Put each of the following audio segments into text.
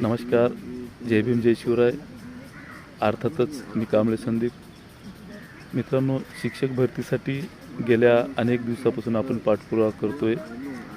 नमस्कार जय भीम जय शिवराय. अर्थातच मी कांबळे संदीप. मित्रांनो शिक्षक भरतीसाठी गेल्या अनेक दिवसापासून आपण पाठपुरावा करतोय.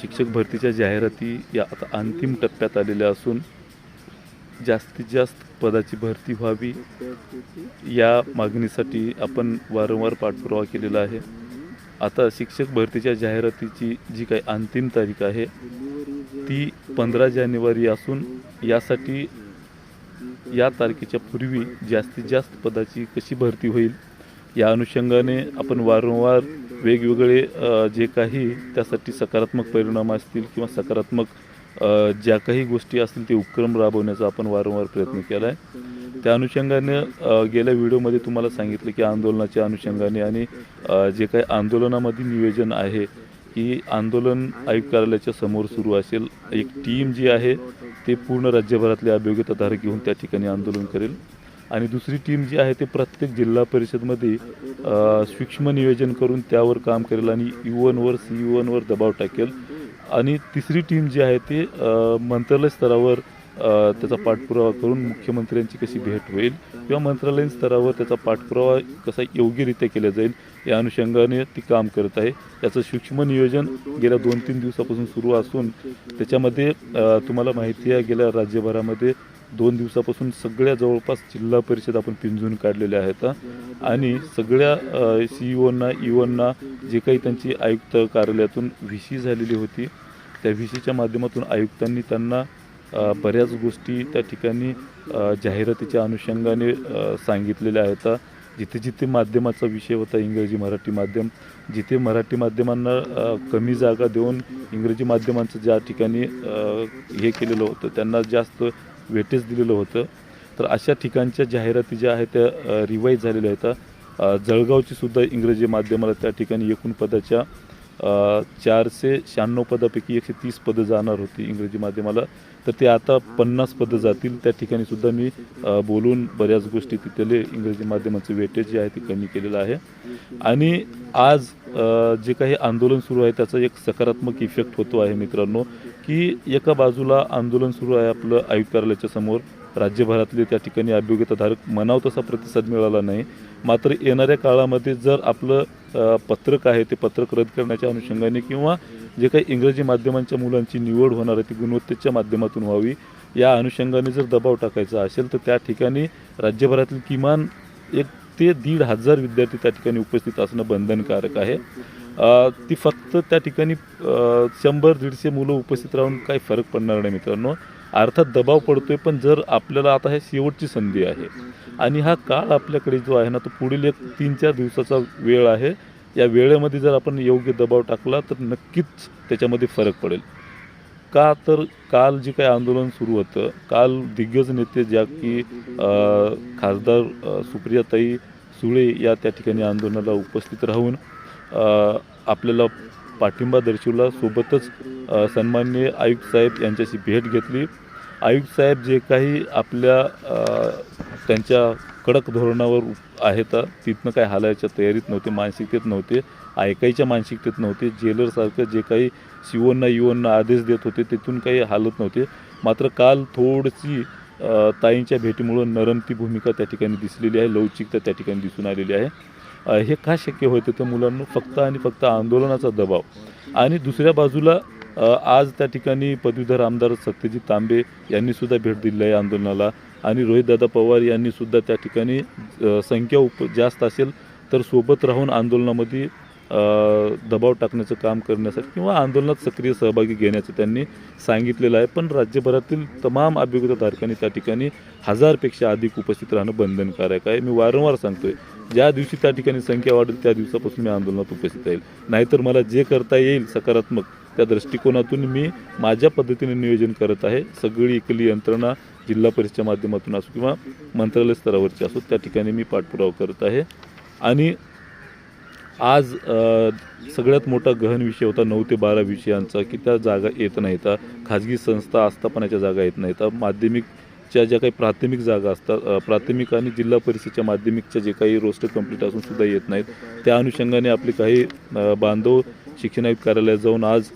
शिक्षक भरतीच्या जाहिराती या आता अंतिम टप्प्यात आलेल्या असून जास्तीत जास्त पदाची भरती व्हावी या मागणीसाठी आपण वारंवार पाठपुरावा केलेला आहे. आता शिक्षक भरतीच्या जाहिरातीची जी काही अंतिम तारीख आहे ती पंधरा जानेवारी असून यासाठी या तारखेच्या पूर्वी जास्तीत जास्त पदाची कशी भरती होईल या अनुषंगाने आपण वारंवार वेगवेगळे जे काही त्यासाठी सकारात्मक परिणाम असतील किंवा सकारात्मक ज्या काही गोष्टी असतील ते उपक्रम राबवण्याचा आपण वारंवार प्रयत्न केला आहे त्या अनुषंगाने गेल्या व्हिडिओमध्ये तुम्हाला सांगितलं की आंदोलनाच्या अनुषंगाने आणि जे काही आंदोलनामध्ये नियोजन आहे की आंदोलन आयुक्त कार्यालयाच्या समोर सुरू असेल. एक टीम जी आहे ते पूर्ण राज्यभरातले अभियोग्यताधारक घेऊन त्या ठिकाणी आंदोलन करेल. आणि दुसरी टीम जी आहे ते प्रत्येक जिल्हा परिषदमध्ये सूक्ष्म नियोजन करून त्यावर काम करेल आणि यू वनवर सी यू वनवर दबाव टाकेल. आणि तिसरी टीम जी आहे ते मंत्रालय स्तरावर त्याचा पाठपुरावा करून मुख्यमंत्र्यांची कशी भेट होईल किंवा मंत्रालयीन स्तरावर त्याचा पाठपुरावा कसा योग्यरित्या केला जाईल या अनुषंगाने ती काम करत आहे. त्याचं सूक्ष्म नियोजन गेल्या दोन तीन दिवसापासून सुरू असून त्याच्यामध्ये तुम्हाला माहिती आहे गेल्या राज्यभरामध्ये दोन दिवसापासून सगळ्या जवळपास जिल्हा परिषद आपण पिंजून काढलेल्या आहेत आणि सगळ्या सी ओना इओना जे काही त्यांची आयुक्त कार्यालयातून व्ही सी झालेली होती त्या व्ही सीच्या माध्यमातून आयुक्तांनी त्यांना बऱ्याच गोष्टी त्या ठिकाणी जाहिरातीच्या अनुषंगाने सांगितलेल्या आहेत जिथे जिथे माध्यमाचा विषय होता इंग्रजी मराठी माध्यम जिथे मराठी माध्यमांना कमी जागा देऊन इंग्रजी माध्यमांचं ज्या ठिकाणी हे केलेलं होतं त्यांना जास्त वेटेज दिलेलं होतं. तर अशा ठिकाणच्या जाहिराती ज्या आहेत त्या रिवाईज झालेल्या आहेत. जळगावची सुद्धा इंग्रजी माध्यमाला त्या ठिकाणी एकूण पदाच्या चारशे शहाण्णव पदापैकी एकशे तीस पदं जाणार होती इंग्रजी माध्यमाला. तर ते आता पन्नास पदं जातील. त्या ठिकाणी सुद्धा मी बोलून बऱ्याच गोष्टी तिथले इंग्रजी माध्यमाचं वेटेज जे आहे ते कमी केलेलं आहे. आणि आज जे काही आंदोलन सुरू आहे त्याचा एक सकारात्मक इफेक्ट होतो आहे मित्रांनो की एका बाजूला आंदोलन सुरू आहे आपलं आयुक्त कार्यालयाच्या समोर. राज्यभरातले त्या ठिकाणी अभियोग्यताधारक म्हणाव तसा प्रतिसाद मिळाला नाही. मात्र येणाऱ्या काळामध्ये जर आपलं पत्रक आहे ते पत्रक रद्द करण्याच्या अनुषंगाने किंवा जे काही इंग्रजी माध्यमांच्या मुलांची निवड होणार आहे ती गुणवत्तेच्या माध्यमातून व्हावी या अनुषंगाने जर दबाव टाकायचा असेल तर त्या ठिकाणी राज्यभरातील किमान एक ते दीड हजार विद्यार्थी त्या ठिकाणी उपस्थित असणं बंधनकारक आहे. ती फक्त त्या ठिकाणी शंभर दीडशे मुलं उपस्थित राहून काही फरक पडणार नाही मित्रांनो. अर्थात दबाव पडतोय पण जर आपल्याला आता हे शेवटची संधी आहे. आणि हा काळ आपल्याकडे जो आहे ना तो पुढील एक तीन चार दिवसाचा वेळ आहे. या वेळेमध्ये जर आपण योग्य दबाव टाकला तर नक्कीच त्याच्यामध्ये फरक पडेल. का तर काल जे काही आंदोलन सुरू होतं काल दिग्गज नेते ज्या की खासदार सुप्रियाताई सुळे या त्या ठिकाणी आंदोलनाला उपस्थित राहून आपल्याला पाठिंबा दर्शवला. सोबतच सन्माननीय आयुक्त साहेब यांच्याशी भेट घेतली. आयुक्त साहेब जे काही आपल्या त्यांच्या कडक धोरणावर आहेत तिथनं काय हालायच्या तयारीत नव्हते मानसिकतेत नव्हते ऐकायच्या मानसिकतेत नव्हते. जेलरसारखं जे काही शिवोंना युवोंना आदेश देत होते तिथून काही हालत नव्हते. मात्र काल थोडीशी ताईंच्या भेटीमुळं नरमती भूमिका त्या ठिकाणी दिसलेली आहे लवचिकता त्या ठिकाणी दिसून आलेली आहे. हे का शक्य होतं त्या मुलांना फक्त आणि फक्त आंदोलनाचा दबाव. आणि दुसऱ्या बाजूला आज त्या ठिकाणी पदवीधर आमदार सत्यजित तांबे यांनीसुद्धा भेट दिली आहे आंदोलनाला. आणि रोहितदादा पवार यांनीसुद्धा त्या ठिकाणी संख्या उप जास्त असेल तर सोबत राहून आंदोलनामध्ये दबाव टाकण्याचं काम करण्यासाठी किंवा आंदोलनात सक्रिय सहभागी घेण्याचं त्यांनी सांगितलेलं आहे. पण राज्यभरातील तमाम अभियोग्यताधारकांनी त्या ठिकाणी हजारपेक्षा अधिक उपस्थित राहणं बंधनकारक आहे. मी वारंवार सांगतोय ज्या दिवशी त्या ठिकाणी संख्या वाढेल त्या दिवसापासून मी आंदोलनात उपस्थित राहील. नाहीतर मला जे करता येईल सकारात्मक त्या दृष्टिकोनातून मी माझ्या पद्धतीने नियोजन करत आहे. सगळी इकली यंत्रणा जिल्हा परिषदेच्या माध्यमातून असो किंवा मंत्रालय स्तरावरची असो त्या ठिकाणी मी पाठपुरावा करत आहे. आणि आज सगळ्यात मोठा गहन विषय होता नऊ ते बारा विषयांचा की त्या जागा येत नाहीत. खाजगी संस्था आस्थापनाच्या जागा येत नाहीत. माध्यमिक ज्या ज्या काही प्राथमिक जागा असतात प्राथमिक आणि जिल्हा परिषदेच्या माध्यमिकच्या जे काही रोस्टर कंप्लीट असून सुद्धा येत नाहीत. त्या अनुषंगाने आपले काही बांधव शिक्षण आयुक्त कार्यालयात जाऊन आज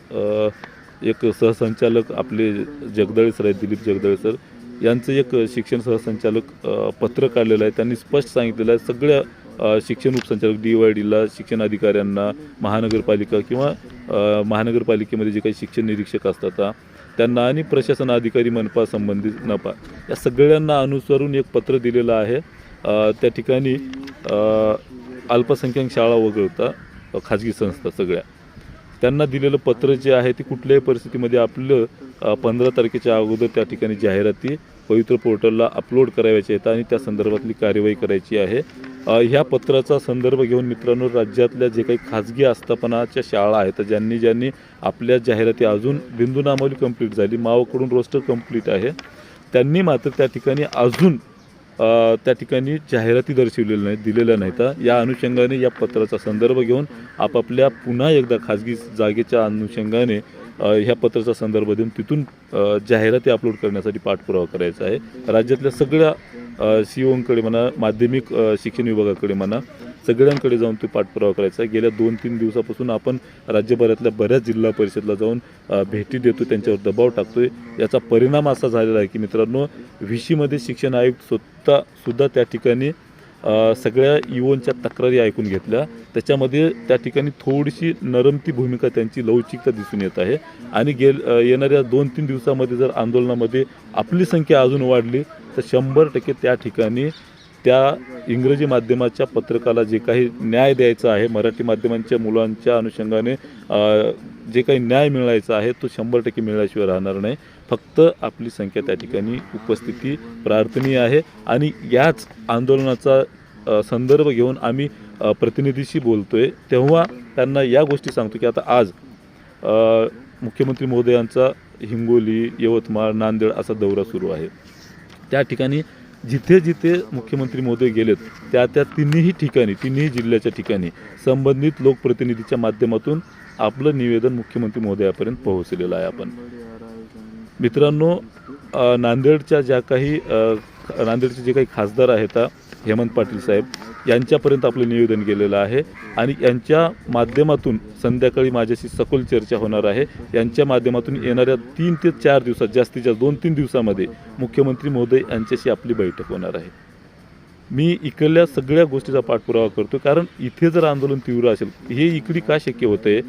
एक सहसंचालक आपले जगदळे सर आहेत दिलीप जगदळे सर यांचं एक शिक्षण सहसंचालक पत्र काढलेलं आहे. त्यांनी स्पष्ट सांगितलेलं आहे सगळ्या शिक्षण उपसंचालक डी वाय डीला शिक्षण अधिकाऱ्यांना महानगरपालिका किंवा महानगरपालिकेमध्ये जे काही शिक्षण निरीक्षक असतात त्यांना आणि प्रशासन अधिकारी मनपा संबंधित नपा. या सगळ्यांना अनुसरून एक पत्र दिलेलं आहे. त्या ठिकाणी अल्पसंख्याक शाळा वगळता खाजगी संस्था सगळ्या. त्यांना दिलेलं पत्र जे आहे ते कुठल्याही परिस्थितीमध्ये आपलं पंधरा तारखेच्या अगोदर त्या ठिकाणी जाहिराती पवित्र पोर्टलला अपलोड करायची आहेत आणि त्या संदर्भातली कार्यवाही करायची आहे. ह्या पत्राचा संदर्भ घेऊन मित्रांनो राज्यातल्या जे काही खाजगी आस्थापनाच्या शाळा आहेत ज्यांनी ज्यांनी आपल्या जाहिराती अजून बिंदूनामावली कंप्लीट झाली मावाकडून रोस्टर कंप्लीट आहे त्यांनी मात्र त्या ठिकाणी अजून त्या ठिकाणी जाहिराती दर्शवलेल्या नाही दिलेल्या नाहीत. या अनुषंगाने या पत्राचा संदर्भ घेऊन आपापल्या पुन्हा एकदा खाजगी जागेच्या अनुषंगाने ह्या पत्राचा संदर्भ देऊन तिथून जाहिराती अपलोड करण्यासाठी पाठपुरावा करायचा आहे. राज्यातल्या सगळ्या सी ओंकडे म्हणा माध्यमिक शिक्षण विभागाकडे म्हणा सगळ्यांकडे जाऊन ते पाठपुरावा करायचा आहे. गेल्या दोन तीन दिवसापासून आपण राज्यभरातल्या बऱ्याच जिल्हा परिषदला जाऊन भेटी देतो त्यांच्यावर दबाव टाकतोय. याचा परिणाम असा झालेला आहे की मित्रांनो व्ही सीमध्ये शिक्षण आयुक्त स्वतः सुद्धा त्या ठिकाणी सगळ्या युवनच्या तक्रारी ऐकून घेतल्या. त्याच्यामध्ये त्या ठिकाणी थोडीशी नरमती भूमिका त्यांची लवचिकता दिसून येत आहे. आणि गेल येणाऱ्या दोन तीन दिवसामध्ये जर आंदोलनामध्ये आपली संख्या अजून वाढली तर शंभर टक्के त्या ठिकाणी त्या इंग्रजी माध्यमाच्या पत्रकाला जे काही न्याय द्यायचा आहे मराठी माध्यमांच्या मुलांच्या अनुषंगाने जे काही न्याय मिळायचा आहे तो शंभर टक्के मिळाल्याशिवाय राहणार नाही. फक्त आपली संख्या त्या ठिकाणी उपस्थिती प्रार्थनीय आहे. आणि याच आंदोलनाचा संदर्भ घेऊन आम्ही प्रतिनिधीशी प्रतिनिधीशी बोलतोय. तेव्हा त्यांना या गोष्टी सांगतो की आता आज मुख्यमंत्री महोदयांचा हिंगोली यवतमाळ नांदेड असा दौरा सुरू आहे. त्या ठिकाणी जिथे जिथे मुख्यमंत्री महोदय गेलेत त्या त्या तिन्ही ठिकाणी तिन्ही जिल्ह्याच्या ठिकाणी संबंधित लोकप्रतिनिधीच्या माध्यमातून आपलं निवेदन मुख्यमंत्री महोदयापर्यंत पोहोचलेलं आहे आपण. मित्रांनो नांदेडच्या ज्या काही नांदेडचे जे काही खासदार आहेत हेमंत पाटील साहेब यांच्यापर्यंत आपलं निवेदन गेलेलं आहे आणि यांच्या माध्यमातून संध्याकाळी माझ्याशी सखोल चर्चा होणार आहे. यांच्या माध्यमातून येणाऱ्या तीन ते चार दिवसात जास्तीत जास्त दोन तीन दिवसामध्ये मुख्यमंत्री महोदय यांच्याशी आपली बैठक होणार आहे. मी इकडल्या सगळ्या गोष्टीचा पाठपुरावा करतो कारण इथे जर आंदोलन तीव्र असेल हे इकडे का शक्य होते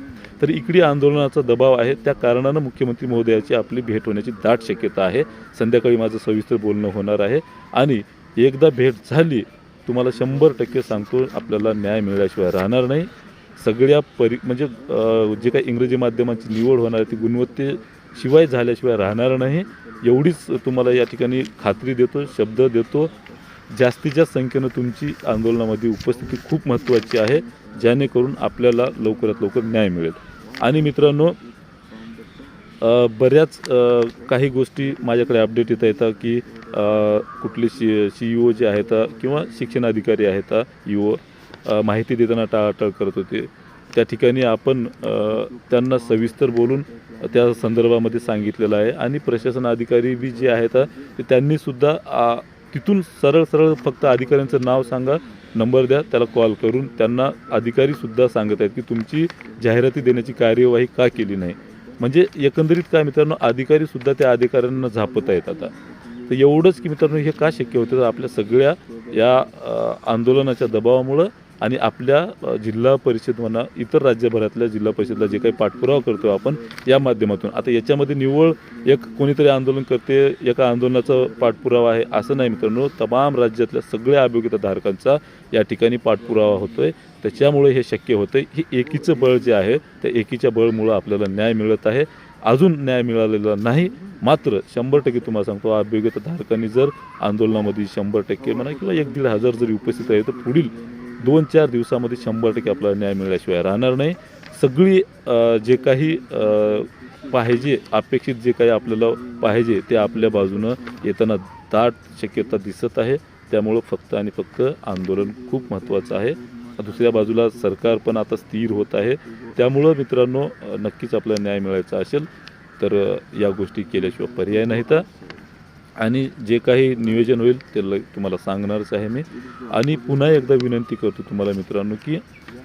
तर इकडी आंदोलनाचा दबाव आहे. त्या कारणानं मुख्यमंत्री महोदयाची आपली भेट होण्याची दाट शक्यता आहे. संध्याकाळी माझं सविस्तर बोलणं होणार आहे. आणि एकदा भेट झाली तुम्हाला शंभर टक्के सांगतो आपल्याला न्याय मिळाल्याशिवाय राहणार नाही. सगळ्या परी म्हणजे जे काही इंग्रजी माध्यमांची निवड होणार आहे ती गुणवत्तेशिवाय झाल्याशिवाय राहणार नाही. एवढीच तुम्हाला या ठिकाणी खात्री देतो शब्द देतो. जास्तीत जास्त संख्येनं तुमची आंदोलनामध्ये उपस्थिती खूप महत्त्वाची आहे जेणेकरून आपल्याला लवकरात लवकर न्याय मिळेल. आणि मित्रांनो बऱ्याच काही गोष्टी माझ्याकडे अपडेट येता येतात की कुठले सी सी ई ओ जे आहेत किंवा शिक्षण अधिकारी आहेत ई ओ माहिती देताना टाळाटाळ करत होते. त्या ठिकाणी आपण त्यांना सविस्तर बोलून त्या संदर्भामध्ये सांगितलेलं आहे. आणि प्रशासन अधिकारी बी जे आहेत ते त्यांनीसुद्धा आ, तिथून सरळ सरळ फक्त अधिकाऱ्यांचं नाव सांगा नंबर द्या त्याला कॉल करून त्यांना अधिकारीसुद्धा सांगत आहेत की तुमची जाहिराती देण्याची कार्यवाही का केली नाही. म्हणजे एकंदरीत काय मित्रांनो अधिकारीसुद्धा त्या अधिकाऱ्यांना झापत आहेत आता. तर एवढंच की मित्रांनो हे का शक्य होतं? तर आपल्या सगळ्या या आंदोलनाच्या दबावामुळं आणि आपल्या जिल्हा परिषद म्हणा इतर राज्यभरातल्या जिल्हा परिषदला जे काही पाठपुरावा करतो आपण या माध्यमातून. आता याच्यामध्ये निव्वळ एक कोणीतरी आंदोलन करते एका आंदोलनाचा पाठपुरावा आहे असं नाही मित्रांनो. तमाम राज्यातल्या सगळ्या अभियोगिताधारकांचा या ठिकाणी पाठपुरावा होतोय. त्याच्यामुळे हे शक्य होतं हे एकीचं बळ जे आहे त्या एकीच्या बळमुळं आपल्याला न्याय मिळत आहे. अजून न्याय मिळालेला नाही. मात्र शंभर टक्के तुम्हाला सांगतो अभियोगिताधारकांनी जर आंदोलनामध्ये शंभर टक्के म्हणा किंवा एक दीड हजार जरी उपस्थित आहे तर पुढील दोन चार दिवसामध्ये शंभर टक्के आपल्याला न्याय मिळाल्याशिवाय राहणार नाही. सगळी जे काही पाहिजे अपेक्षित जे काही आपल्याला पाहिजे ते आपल्या बाजूनं येताना दाट शक्यता दिसत आहे. त्यामुळं फक्त आणि फक्त आंदोलन खूप महत्त्वाचं आहे. दुसऱ्या बाजूला सरकार पण आता स्थिर होत आहे. त्यामुळं मित्रांनो नक्कीच आपल्याला न्याय मिळायचा असेल तर या गोष्टी केल्याशिवाय पर्याय नाही तर आणि जे काही नियोजन होईल ते तुम्हाला सांगणारच आहे मी. आणि पुन्हा एकदा विनंती करतो तुम्हाला मित्रांनो की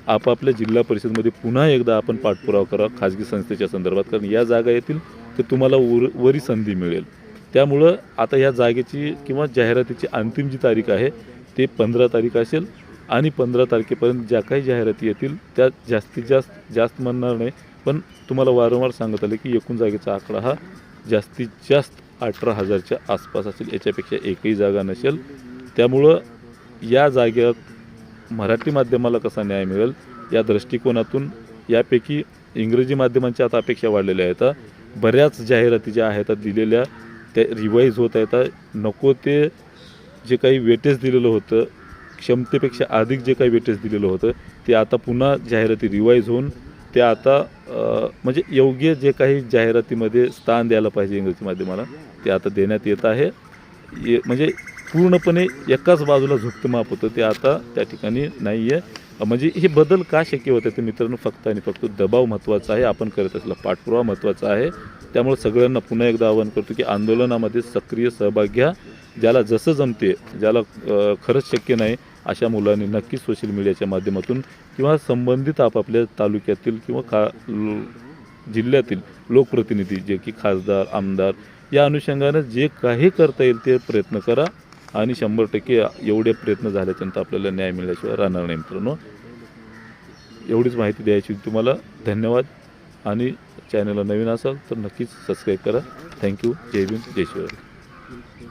आपापल्या जिल्हा परिषदमध्ये पुन्हा एकदा आपण पाठपुरावा करा खाजगी संस्थेच्या संदर्भात कारण या जागा येतील तर तुम्हाला वर वरी संधी मिळेल. त्यामुळं आता या जागेची किंवा जाहिरातीची अंतिम जी तारीख आहे ते पंधरा तारीख असेल आणि पंधरा तारखेपर्यंत ज्या काही जाहिराती येतील त्या जास्तीत जास्त जास्त म्हणणार नाही पण तुम्हाला वारंवार सांगत आले की एकूण जागेचा आकडा हा जास्तीत जास्त अठरा हजारच्या आसपास असेल याच्यापेक्षा एकही जागा नसेल. त्यामुळं या जागेत मराठी माध्यमाला कसा न्याय मिळेल या दृष्टिकोनातून यापैकी इंग्रजी माध्यमांच्या आता अपेक्षा वाढलेल्या आहेत. बऱ्याच जाहिराती ज्या आहेत दिलेल्या त्या रिवाईज होत आहेत. नको ते जे काही वेटेज दिलेलं होतं क्षमतेपेक्षा अधिक जे काही वेटेज दिलेलं होतं ते आता पुन्हा जाहिराती रिवाईज होऊन ते आता म्हणजे योग्य जे काही जाहिरातीमध्ये स्थान द्यायला पाहिजे इंग्रजी माध्यमाला. ते आता देण्यात येत आहे. ये- म्हणजे पूर्णपणे एकाच बाजूला झुकतं माप होतं ते आता त्या ठिकाणी नाही आहे म्हणजे हे बदल का शक्य होते ते मित्रांनो फक्त आणि फक्त दबाव महत्त्वाचा आहे. आपण करत असला पाठपुरावा महत्त्वाचा आहे. त्यामुळे सगळ्यांना पुन्हा एकदा आवाहन करतो की आंदोलनामध्ये सक्रिय सहभाग घ्या. ज्याला जसं जमते ज्याला खरंच शक्य नाही अशा मुलांनी नक्कीच सोशल मीडियाच्या माध्यमातून किंवा संबंधित आपापल्या तालुक्यातील किंवा खा जिल्ह्यातील लोकप्रतिनिधी जे की खासदार आमदार या अनुषंगानं जे काही करता येईल ते प्रयत्न करा आणि शंभर टक्के एवढे प्रयत्न झाल्याच्यानंतर आपल्याला न्याय मिळाल्याशिवाय राहणार नाही मित्रांनो. एवढीच माहिती द्यायची होती तुम्हाला. धन्यवाद. आणि चॅनलला नवीन असाल तर नक्कीच सबस्क्राईब करा. थँक्यू जय भीम. जय शिवराय